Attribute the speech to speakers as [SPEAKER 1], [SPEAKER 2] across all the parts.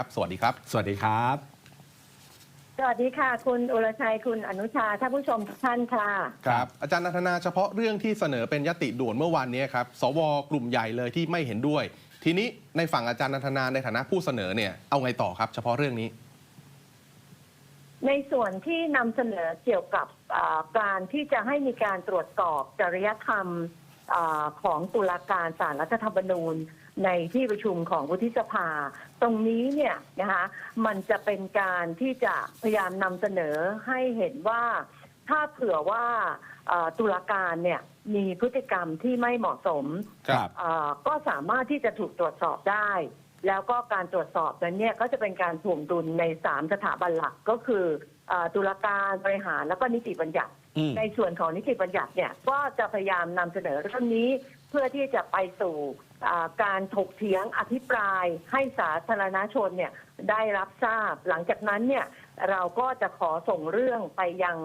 [SPEAKER 1] ครับสวัสดีครับ
[SPEAKER 2] สวัสดีครับ
[SPEAKER 3] สวัสดีค่ะ คุณอุรชัยคุณอนุชาท่านผู้ชมทุกท่านค่ะ
[SPEAKER 1] ครับ อาจารย์นันทนาเฉพาะเรื่องที่เสนอเป็นยติด่วนเมื่อวานนี้ครับ สวกลุ่มใหญ่เลยที่ไม่เห็นด้วย ทีนี้ในฝั่งอาจารย์นันทนาในฐานะผู้เสนอเนี่ยเอาไงต่อครับ เฉพาะเรื่องนี้
[SPEAKER 3] ในส่วนที่นำเสนอเกี่ยวกับอ่าการที่จะให้มีการตรวจสอบจริยธรรมอาของตุลาการศาลรัฐธรรมนูญ ในที่ประชุมของวุฒิสภา ตรงนี้เนี่ยนะคะมันจะเป็นการที่จะพยายามนำเสนอให้เห็นว่าถ้าเผื่อว่าอ่าตุลาการเนี่ยมีพฤติกรรมที่ไม่เหมาะสม
[SPEAKER 2] ครับ
[SPEAKER 3] เอ่อก็สามารถที่จะถูกตรวจสอบได้ แล้วก็การตรวจสอบนั้นเนี่ยก็จะเป็นการถ่วงดุลในสามสถาบันหลักก็คือเอ่อตุลาการบริหารแล้วก็นิติบัญญัติ
[SPEAKER 2] อืม
[SPEAKER 3] ในส่วนของนิติบัญญัติเนี่ยก็จะพยายามนำเสนอเรื่องนี้เพื่อที่จะไปสู่อ่า การถกเถียงอภิปรายให้สาธารณชนเนี่ยได้รับทราบ หลังจากนั้นเนี่ยเราก็จะขอส่งเรื่องไปยัง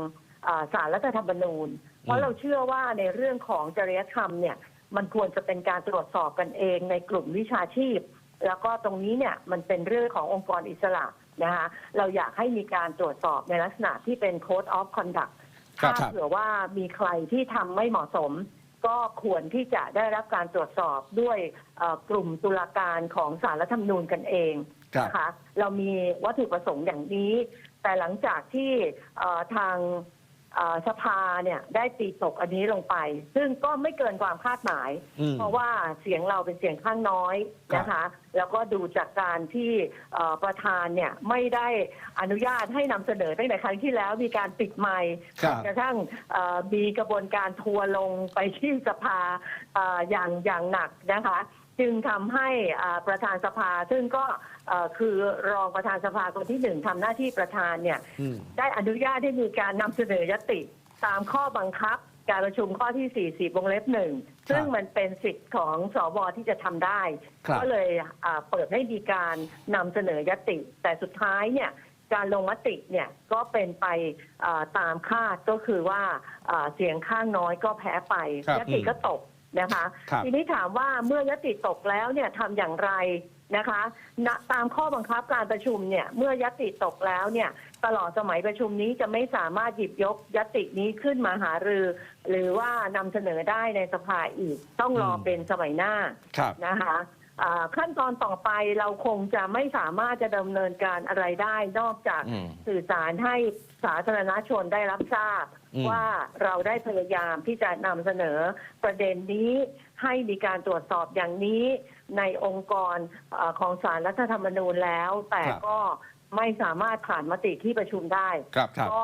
[SPEAKER 3] อ่าศาลรัฐธรรมนูญ เพราะเราเชื่อว่าในเรื่องของจริยธรรมเนี่ยมันควรจะเป็นการตรวจสอบกันเองในกลุ่มวิชาชีพ แล้วก็ตรงนี้เนี่ยมันเป็นเรื่องขององค์กรอิสระนะคะเราอยากให้มีการตรวจสอบในลักษณะที่เป็น Code of Conduct
[SPEAKER 1] ครับ
[SPEAKER 3] ถ้าเผื่อว่ามีใครที่ทำไม่เหมาะสม ก็ควรที่จะได้รับการตรวจสอบด้วยเอ่อกลุ่มตุลาการของสารรัฐธรรมนูญกันเอง
[SPEAKER 2] ครับ
[SPEAKER 3] นะคะเรามีวัตถุประสงค์อย่างนี้ แต่หลังจากที่เอ่อทางเอ่อ สภาเนี่ยได้ตีตกอันนี้ลงไป ซึ่งก็ไม่เกินความคาดหมาย
[SPEAKER 2] อืม
[SPEAKER 3] เพราะว่าเสียงเราเป็นเสียงข้างน้อยนะคะ แล้วก็ดูจากการที่เอ่อประธานเนี่ยไม่ได้อนุญาตให้นำเสนอตั้งแต่ครั้งที่แล้วมีการปิดไมค์
[SPEAKER 2] ครับ
[SPEAKER 3] กระทั่งเอ่อมีกระบวนการทัวร์ลงไปที่สภาเอ่ออย่างอย่างหนักนะคะ จึงทำให้อ่าประธานสภาซึ่งก็ เอ่อคือรองประธานสภาคนที่หนึ่งทำหน้าที่ประธานเนี่ย
[SPEAKER 2] อืม
[SPEAKER 3] ได้อนุญาตให้มีการนำเสนอยติ ตามข้อบังคับ การประชุมข้อที่ 40 วงเล็บหนึ่งซึ่งมันเป็นสิทธิ์ของสวที่จะทำได้
[SPEAKER 2] ครับ
[SPEAKER 3] ก็เลยอ่าเปิดให้มีการนำเสนอยติ แต่สุดท้ายเนี่ยการลงมติเนี่ยก็เป็นไปอ่าตามคาดก็คือว่าอ่าเสียงข้างน้อยก็แพ้ไป
[SPEAKER 1] ครับ
[SPEAKER 3] ยติก็ตก นะคะ
[SPEAKER 2] ครับ
[SPEAKER 3] ทีนี้ถามว่าเมื่อยติตกแล้วเนี่ยทำอย่างไรนะคะณตามข้อบังคับการประชุมเนี่ยเมื่อยติตกแล้วเนี่ยตลอดสมัยประชุมนี้จะไม่สามารถหยิบยกยตินี้ขึ้นมาหารือ หรือว่านำเสนอได้ในสภาอีกต้องรอ
[SPEAKER 2] อืม
[SPEAKER 3] เป็นสมัยหน้า
[SPEAKER 2] ครับ
[SPEAKER 3] นะคะอ่า ขั้นตอนต่อไปเราคงจะไม่สามารถจะดำเนินการอะไรได้นอกจาก
[SPEAKER 1] อืม
[SPEAKER 3] สื่อสารให้สาธารณชนได้รับทราบ
[SPEAKER 2] อืม
[SPEAKER 3] ว่าเราได้พยายามที่จะนำเสนอประเด็นนี้ให้มีการตรวจสอบอย่างนี้ ในองค์กรเออของสารรัฐธรรมนูญแล้ว แต่
[SPEAKER 2] ครับ
[SPEAKER 3] ก็ไม่สามารถผ่านมติที่ประชุมได้
[SPEAKER 1] ครับ
[SPEAKER 2] ครับ
[SPEAKER 3] ก็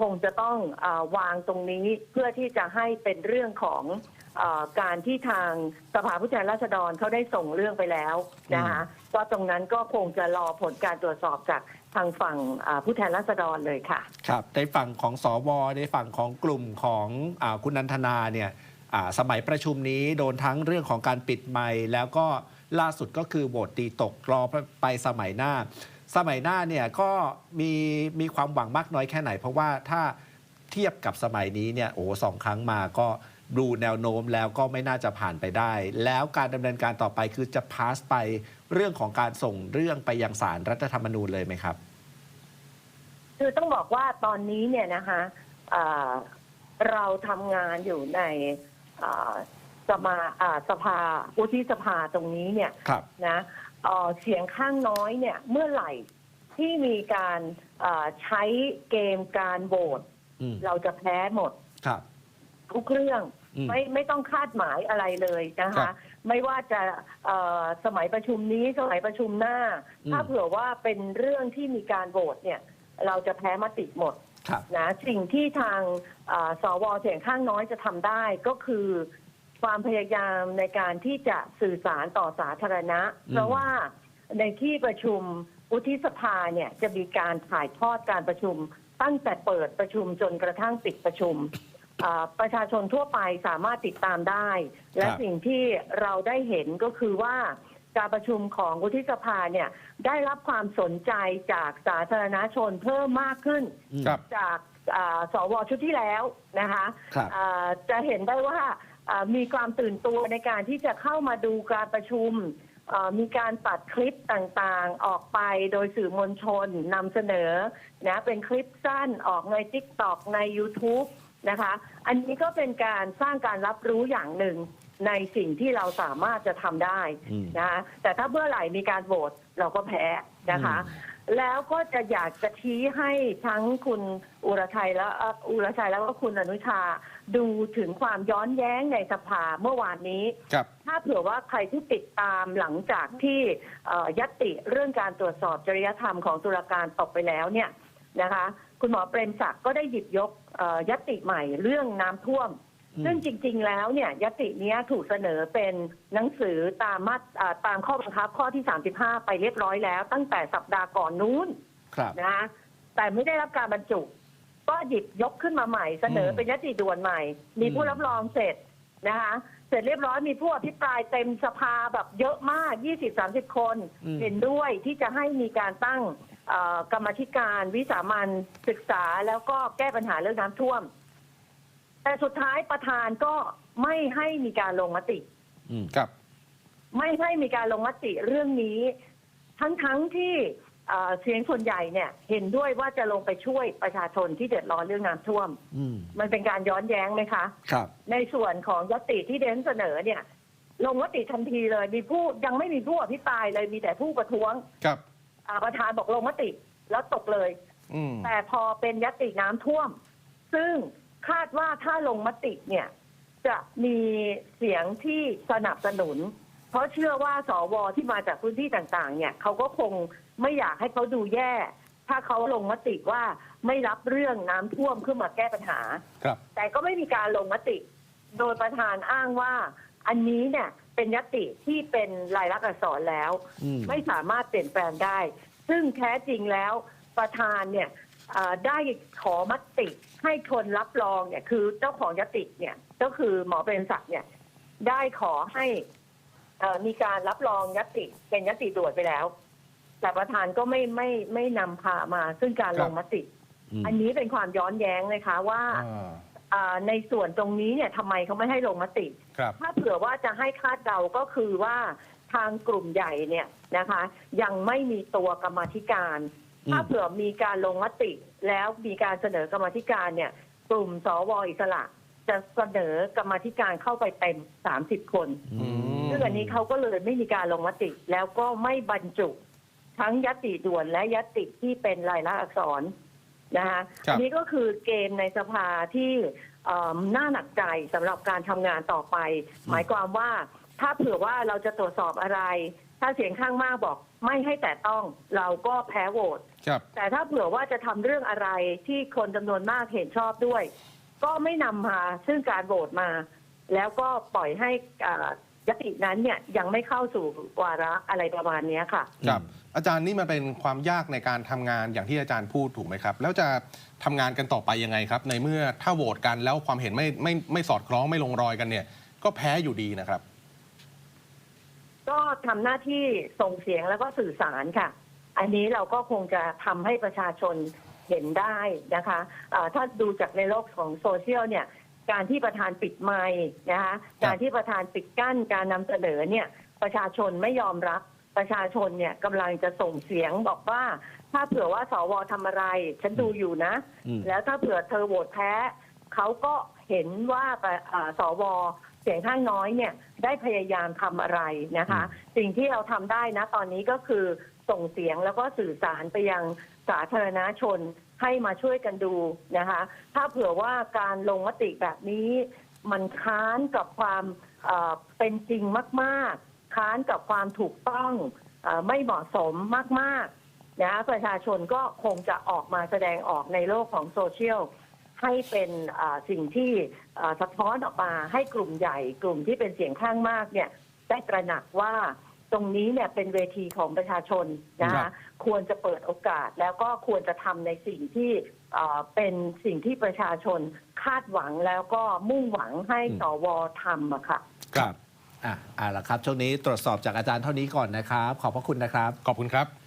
[SPEAKER 3] คงจะต้องอวางตรงนี้เพื่อที่จะให้เป็นเรื่องของอการที่ทางสภาผู้แทนราษฎรเขาได้ส่งเรื่องไปแล้วนะคะก็ตรงนั้นก็คงจะรอผลการตรวจสอบจากทางฝั่งผู้แทนราษฎรเลยค่ะ
[SPEAKER 2] ครับในฝั่งของสวในฝั่งของกลุ่มของอคุณนันทนาเนี่ยสมัยประชุมนี้โดนทั้งเรื่องของการปิดไมค์แล้วก็ล่าสุดก็คือโหวตตีตกรอไปสมัยหน้า สมัยหน้าเนี่ยก็มีมีความหวังมากน้อยแค่ไหน เพราะว่าถ้าเทียบกับสมัยนี้เนี่ยโอ้สองครั้งมาก็ดูแนวโน้มแล้วก็ไม่น่าจะผ่านไปได้ แล้วการดำเนินการต่อไปคือจะพาสไปเรื่องของการส่งเรื่องไปยังศาลรัฐธรรมนูญเลยไหมครับ
[SPEAKER 3] คือต้องบอกว่าตอนนี้เนี่ยนะคะอ่าเราทำงานอยู่ในอ่าสมาอ่าสภาวุฒิสภาตรงนี้เนี่ย
[SPEAKER 2] ครับ
[SPEAKER 3] นะ เอ่อเสียงข้างน้อยเนี่ยเมื่อไหร่ที่มีการอ่าใช้เกมการโหวต
[SPEAKER 2] อืม
[SPEAKER 3] เราจะแพ้หมด
[SPEAKER 2] ครับ
[SPEAKER 3] ทุกเรื่อง
[SPEAKER 2] อืม
[SPEAKER 3] ไม่ไม่ต้องคาดหมายอะไรเลยนะ
[SPEAKER 1] ครั
[SPEAKER 3] คะ
[SPEAKER 1] บ
[SPEAKER 3] ไม่ว่าจะเอ่อสมัยประชุมนี้สมัยประชุมหน้า
[SPEAKER 2] อืม
[SPEAKER 3] ถ้าเผื่อว่าเป็นเรื่องที่มีการโหวตเนี่ย เราจะแพ้มติหมด
[SPEAKER 2] ครับ
[SPEAKER 3] นะสิ่งที่ทางอ่าสวเสียงข้างน้อยจะทำได้ก็คือ ความพยายามในการที่จะสื่อสารต่อสาธารณะ
[SPEAKER 2] อืม
[SPEAKER 3] เพราะว่าในที่ประชุมวุฒิสภาเนี่ยจะมีการถ่ายทอดการประชุม ตั้งแต่เปิดประชุมจนกระทั่งปิดประชุมอ่าประชาชนทั่วไปสามารถติดตามได้ และ
[SPEAKER 2] ครับ
[SPEAKER 3] สิ่งที่เราได้เห็นก็คือว่าการประชุมของวุฒิสภาเนี่ยได้รับความสนใจจากสาธารณชนเพิ่มมากขึ้น
[SPEAKER 2] อืม
[SPEAKER 1] ครับ
[SPEAKER 3] จากอ่าสวชุดที่แล้วนะคะ
[SPEAKER 2] ครับ
[SPEAKER 3] อ่าจะเห็นได้ว่าอ่า มีความตื่นตัวในการที่จะเข้ามาดูการประชุม มีการตัดคลิปต่างๆ ออกไปโดยสื่อมวลชนนำเสนอนะเป็นคลิปสั้นออกใน t ิ k t o k ใน YouTube นะคะ อันนี้ก็เป็นการสร้างการรับรู้อย่างหนึ่ง ในสิ่งที่เราสามารถจะทำได้
[SPEAKER 2] อืม
[SPEAKER 3] นะคะแต่ถ้าเมื่อไหร่มีการโหวตเราก็แพ้นะคะ แล้วก็จะอยากจะชี้ให้ทั้งคุณอุรชัยและเอ่ออุรชัยแล้วก็คุณอนุชา ดูถึงความย้อนแย้งในสภาเมื่อวานนี้
[SPEAKER 1] ครับ
[SPEAKER 3] ถ้าเผื่อว่าใครที่ติดตามหลังจากที่เอ่อยติเรื่องการตรวจสอบจริยธรรมของตุลาการตกไปแล้วเนี่ยนะคะ คุณหมอเปรมศักดิ์ก็ได้หยิบยกเอ่อยติใหม่เรื่องน้ำท่วม
[SPEAKER 2] อืม
[SPEAKER 3] ซึ่งจริง ๆ แล้วเนี่ยยติเนี้ยถูกเสนอเป็นหนังสือตามมาตราอ่าตามข้อบังคับข้อที่ 35 ไปเรียบร้อยแล้ว ตั้งแต่สัปดาห์ก่อนนู้น
[SPEAKER 2] ครับ
[SPEAKER 3] นะคะแต่ไม่ได้รับการบรรจุ ก็หยิบยกขึ้นมาใหม่ เสนอเป็นยติด่วนใหม่ มีผู้
[SPEAKER 2] อืม
[SPEAKER 3] รับรองเสร็จนะคะเสร็จเรียบร้อยมีผู้อภิปรายเต็มสภาแบบเยอะมาก 20-30 คน เห็นด้วยที่จะให้มีการตั้งเอ่อกรรมาธิการวิสามันศึกษาแล้วก็แก้ปัญหาเรื่องน้ำท่วม แต่สุดท้ายประธานก็ไม่ให้มีการลงมติ
[SPEAKER 2] อืม
[SPEAKER 1] ครับ
[SPEAKER 3] ไม่ให้มีการลงมติเรื่องนี้ ทั้งๆที่เอ่อเสียงส่วนใหญ่เนี่ย เห็นด้วยว่าจะลงไปช่วยประชาชนที่เดือดร้อนเรื่องน้ำท่วม
[SPEAKER 2] อืม
[SPEAKER 3] มันเป็นการย้อนแย้งไหมคะ
[SPEAKER 2] ครับ
[SPEAKER 3] ในส่วนของยติที่เดนเสนอเนี่ย ลงมติทันทีเลยมีผู้ยังไม่มีผู้อภิปรายเลยมีแต่ผู้ประท้วง
[SPEAKER 1] ครับ
[SPEAKER 3] อ่าประธานบอกลงมติแล้วตกเลย
[SPEAKER 1] อืม
[SPEAKER 3] แต่พอเป็นยติน้ำท่วม ซึ่ง คาดว่าถ้าลงมติเนี่ย จะมีเสียงที่สนับสนุน เพราะเชื่อว่าสวที่มาจากพื้นที่ต่างๆ เนี่ยเขาก็คงไม่อยากให้เขาดูแย่ ถ้าเขาลงมติว่าไม่รับเรื่องน้ำท่วมขึ้นมาแก้ปัญหา
[SPEAKER 1] ครับ
[SPEAKER 3] แต่ก็ไม่มีการลงมติ โดยประธานอ้างว่าอันนี้เนี่ยเป็นยติที่เป็นลายลักษณ์อักษรแล้ว
[SPEAKER 2] อืม
[SPEAKER 3] ไม่สามารถเปลี่ยนแปลงได้ ซึ่งแท้จริงแล้วประธานเนี่ยเอ่อ ได้ขอมติให้คนรับรองเนี่ย คือเจ้าของยติเนี่ยก็คือหมอเปรมศักดิ์เนี่ย ได้ขอให้เอ่อมีการรับรองยติเป็นยติด่วนไปแล้ว แต่ประธานก็ไม่ไม่ไม่นำพามา ซึ่งการ
[SPEAKER 1] ครั
[SPEAKER 3] ล
[SPEAKER 1] บ
[SPEAKER 3] งมติ
[SPEAKER 2] อืม
[SPEAKER 3] อันนี้เป็นความย้อนแย้งเลยค่ะว่า
[SPEAKER 1] อ่า
[SPEAKER 3] อ่าในส่วนตรงนี้เนี่ยทำไมเขาไม่ให้ลงมติ
[SPEAKER 1] ครับ
[SPEAKER 3] ถ้าเผื่อว่าจะให้คาดเดาก็คือว่าทางกลุ่มใหญ่เนี่ยนะคะ ยังไม่มีตัวกรรมาธิการ
[SPEAKER 2] อืม
[SPEAKER 3] ถ้าเผื่อมีการลงมติ แล้วมีการเสนอกรรมาธิการเนี่ย กลุ่มสวอิสระ จะเสนอกรรมาธิการเข้าไปเต็ม30คน
[SPEAKER 2] อืม
[SPEAKER 3] ซึ่งอันนี้เขาก็เลยไม่มีการลงมติ แล้วก็ไม่บรรจุทั้งยติด่วนและยติที่เป็นลายลักษณ์อักษรนะคะ
[SPEAKER 1] ครับ
[SPEAKER 3] อันนี้ก็คือเกมในสภาที่เอ่อน่าหนักใจสำหรับการทำงานต่อไป หมายความว่าถ้าเผื่อว่าเราจะตรวจสอบอะไร ถ้าเสียงข้างมากบอกไม่ให้แต่ต้องเราก็แพ้โหวต
[SPEAKER 1] ครับ
[SPEAKER 3] แต่ถ้าเผื่อว่าจะทำเรื่องอะไรที่คนจำนวนมากเห็นชอบด้วย ก็ไม่นำมาซึ่งการโหวตมา แล้วก็ปล่อยให้อ่ายตินั้นเนี่ยยังไม่เข้าสู่วาระอะไรประมาณเนี้ยค่ะ
[SPEAKER 1] ครับ อาจารย์นี่มันเป็นความยากในการทำงานอย่างที่อาจารย์พูดถูกไหมครับ แล้วจะทำงานกันต่อไปยังไงครับ ในเมื่อถ้าโหวตกันแล้วความเห็นไม่ไม่ไม่สอดคล้องไม่ลงรอยกันเนี่ย ก็แพ้อยู่ดีนะครับ
[SPEAKER 3] ก็ทำหน้าที่ส่งเสียงแล้วก็สื่อสารค่ะ อันนี้เราก็คงจะทำให้ประชาชนเห็นได้นะคะอ่าถ้าดูจากในโลกของโซเชียลเนี่ย การที่ประธานปิดไมค์นะคะ การที่ประธานปิดกั้นการนำเสนอเนี่ย ประชาชนไม่ยอมรับประชาชนเนี่ยกำลังจะส่งเสียงบอกว่า ถ้าเผื่อว่าสวทำอะไร ฉันดูอยู่นะ
[SPEAKER 2] อืม
[SPEAKER 3] แล้วถ้าเผื่อเธอโหวตแพ้เขาก็เห็นว่าประอ่าสวเสียงข้างน้อยเนี่ยได้พยายามทำอะไรนะคะ สิ่งที่เราทำได้นะตอนนี้ก็คือ ส่งเสียงแล้วก็สื่อสารไปยังสาธารณชนให้มาช่วยกันดูนะคะ ถ้าเผื่อว่าการลงมติแบบนี้ มันค้านกับความเป็นจริงมาก ๆ ค้านกับความถูกต้องไม่เหมาะสมมากๆนะประชาชนก็คงจะออกมาแสดงออกในโลกของโซเชียลให้เป็นสิ่งที่สะท้อนออกมาให้กลุ่มใหญ่ กลุ่มที่เป็นเสียงข้างมากเนี่ยได้ตระหนักว่า ตรงนี้เนี่ยเป็นเวทีของประชาชนนะ
[SPEAKER 1] ครั
[SPEAKER 3] คะ
[SPEAKER 1] บ
[SPEAKER 3] ควรจะเปิดโอกาสแล้วก็ควรจะทำในสิ่งที่อ่าเป็นสิ่งที่ประชาชนคาดหวังแล้วก็มุ่งหวังให้
[SPEAKER 2] อืม
[SPEAKER 3] สวทำอะค่ะ
[SPEAKER 2] ครับอะอะละครับ ช่วงนี้ตรวจสอบจากอาจารย์เท่านี้ก่อนนะครับ ขอบพระคุณนะครับ
[SPEAKER 1] ขอบคุณครับ